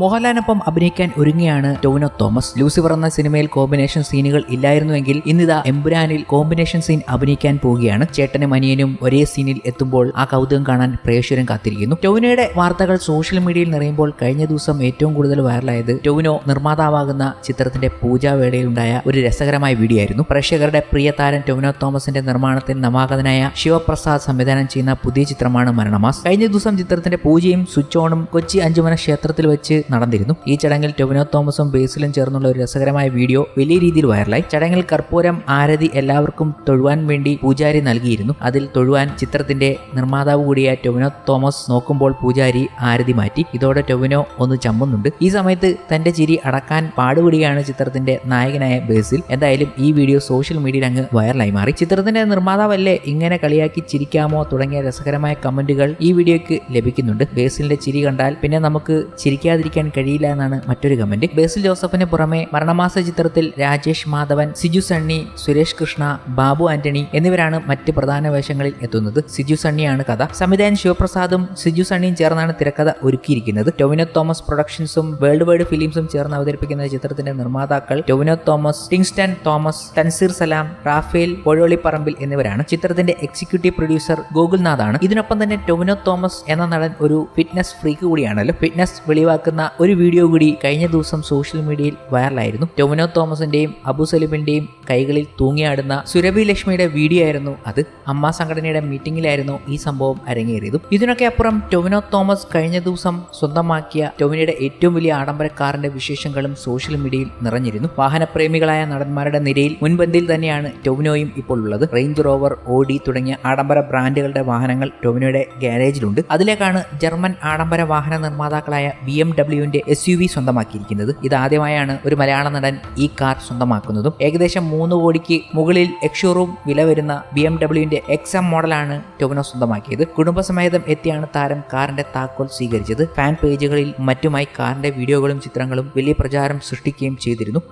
മോഹൻലാലിനൊപ്പം അഭിനയിക്കാൻ ഒരുങ്ങിയാണ് ടോവിനോ തോമസ്. ലൂസിഫർ എന്ന സിനിമയിൽ കോമ്പിനേഷൻ സീനുകൾ ഇല്ലായിരുന്നുവെങ്കിൽ ഇന്നിതാ എംബുരാനിൽ കോമ്പിനേഷൻ സീൻ അഭിനയിക്കാൻ പോവുകയാണ്. ചേട്ടനും അനിയനും ഒരേ സീനിൽ എത്തുമ്പോൾ ആ കൗതുകം കാണാൻ പ്രേക്ഷകരും കാത്തിരിക്കുന്നു. ടോവിനോയുടെ വാർത്തകൾ സോഷ്യൽ മീഡിയയിൽ നിറയുമ്പോൾ കഴിഞ്ഞ ദിവസം ഏറ്റവും കൂടുതൽ വൈറലായത് ടോവിനോ നിർമ്മാതാവാകുന്ന ചിത്രത്തിന്റെ പൂജാവേളയിലുണ്ടായ ഒരു രസകരമായ വീഡിയോ ആയിരുന്നു പ്രേക്ഷകരുടെ പ്രിയ താരം ടൊവിനോ തോമസിന്റെ നിർമ്മാണത്തിൽ നവാഗതനായ ശിവപ്രസാദ് സംവിധാനം ചെയ്യുന്ന പുതിയ ചിത്രമാണ് മരണമാസ്. കഴിഞ്ഞ ദിവസം ചിത്രത്തിന്റെ പൂജയും സ്വിച്ച് ഓണും കൊച്ചി അഞ്ചുമന ക്ഷേത്രത്തിൽ വെച്ച് നടന്നിരുന്നു. ഈ ചടങ്ങിൽ ടൊവിനോ തോമസും ബേസിലും ചേർന്നുള്ള ഒരു രസകരമായ വീഡിയോ വലിയ രീതിയിൽ വൈറലായി. ചടങ്ങിൽ കർപ്പൂരം ആരതി എല്ലാവർക്കും തൊഴുവാൻ വേണ്ടി പൂജാരി നൽകിയിരുന്നു. അതിൽ തൊഴുവാൻ ചിത്രത്തിന്റെ നിർമ്മാതാവ് കൂടിയ ടൊവിനോ തോമസ് നോക്കുമ്പോൾ പൂജാരി ആരതി മാറ്റി. ഇതോടെ ടൊവിനോ ഒന്ന് ചമ്മുന്നുണ്ട്. ഈ സമയത്ത് തന്റെ ചിരി അടക്കാൻ പാടുപെടുകയാണ് ചിത്രത്തിന്റെ നായകനായ ബേസിൽ. എന്തായാലും ഈ വീഡിയോ സോഷ്യൽ മീഡിയയിൽ അങ്ങ് വൈറലായി മാറി. ചിത്രത്തിന്റെ നിർമ്മാതാവല്ലേ ഇങ്ങനെ കളിയാക്കി ചിരിക്കാമോ തുടങ്ങിയ രസകരമായ കമന്റുകൾ ഈ വീഡിയോയ്ക്ക് ലഭിക്കുന്നുണ്ട്. ബേസിലിന്റെ ചിരി കണ്ടാൽ പിന്നെ നമുക്ക് ചിരിക്കാതിരിക്കാൻ കഴിയില്ല എന്നാണ് മറ്റൊരു കമന്റ് ബേസിൽ ജോസഫിന് പുറമെ മരണമാസ ചിത്രത്തിൽ രാജേഷ് മാധവൻ സിജു സണ്ണി സുരേഷ് കൃഷ്ണ ബാബു ആന്റണി എന്നിവരാണ് മറ്റ് പ്രധാന വേഷങ്ങളിൽ എത്തുന്നത്. സിജു സണ്ണിയാണ് കഥ. സംവിധായകൻ ശിവപ്രസാദും സിജു സണ്ണിയും ചേർന്നാണ് തിരക്കഥ ഒരുക്കിയിരിക്കുന്നത്. ടൊവിനോ തോമസ് പ്രൊഡക്ഷൻസും വേൾഡ് വൈഡ് ഫിലിംസും ചേർന്ന് അവതരിപ്പിക്കുന്ന ചിത്രത്തിന്റെ നിർമ്മാതാക്കൾ ടൊവിനോ തോമസ് ടിങ്സ്റ്റൺ തോമസ് തൻസീർ സലാം റാഫേൽ പൊഴോളിപ്പറമ്പിൽ എന്നിവരാണ്. ചിത്രത്തിന്റെ എക്സിക്യൂട്ടീവ് പ്രൊഡ്യൂസർ ഗോകുൽനാഥാണ്. ഇതിനൊപ്പം തന്നെ ടൊവിനോ തോമസ് എന്ന നടൻ ഒരു ഫിറ്റ്നസ് ഫ്രീക്ക് കൂടിയാണല്ലോ. ഫിറ്റ്നസ് വെളിവാക്കുന്ന ഒരു വീഡിയോ കൂടി കഴിഞ്ഞ ദിവസം സോഷ്യൽ മീഡിയയിൽ വൈറലായിരുന്നു ടൊമിനോ തോമസിന്റെയും അബു സലിമിന്റെയും കൈകളിൽ തൂങ്ങിയാടുന്ന സുരഭി ലക്ഷ്മിയുടെ വീഡിയോ ആയിരുന്നു അത്. അമ്മ സംഘടനയുടെ മീറ്റിംഗിലായിരുന്നു ഈ സംഭവം അരങ്ങേറിയത്. ഇതിനൊക്കെ അപ്പുറം ടൊമിനോ തോമസ് കഴിഞ്ഞ ദിവസം സ്വന്തമാക്കിയ ടൊമിനോയുടെ ഏറ്റവും വലിയ ആഡംബര കാറിന്റെ വിശേഷങ്ങളും സോഷ്യൽ മീഡിയയിൽ നിറഞ്ഞിരുന്നു. വാഹനപ്രേമികളായ നടന്മാരുടെ നിരയിൽ മുൻപന്തിയിൽ തന്നെയാണ് ടൊവിനോയും ഇപ്പോൾ ഉള്ളത്. റേഞ്ച് റോവർ ഓഡി തുടങ്ങിയ ആഡംബര ബ്രാൻഡുകളുടെ വാഹനങ്ങൾ ടൊവിനോയുടെ ഗാരേജിലുണ്ട് അതിലേക്കാണ് ജർമ്മൻ ആഡംബര വാഹന നിർമ്മാതാക്കളായ ബി എം ഡബ്ല്യുവിന്റെ എസ് യു വി സ്വന്തമാക്കിയിരിക്കുന്നത്. ഇതാദ്യമായാണ് ഒരു മലയാള നടൻ ഈ കാർ സ്വന്തമാക്കുന്നതും. ഏകദേശം മൂന്ന് കോടിക്ക് മുകളിൽ എക്ഷോറൂം വില വരുന്ന ബി എം ഡബ്ല്യുവിന്റെ എക്സ് മോഡലാണ് ടൊവിനോ സ്വന്തമാക്കിയത്. കുടുംബസമേതം എത്തിയാണ് താരം കാറിന്റെ താക്കോൽ സ്വീകരിച്ചത്. ഫാൻ പേജുകളിൽ മറ്റുമായി കാറിന്റെ വീഡിയോകളും ചിത്രങ്ങളും വലിയ പ്രചാരം സൃഷ്ടിക്കുകയും ചെയ്തിരുന്നു.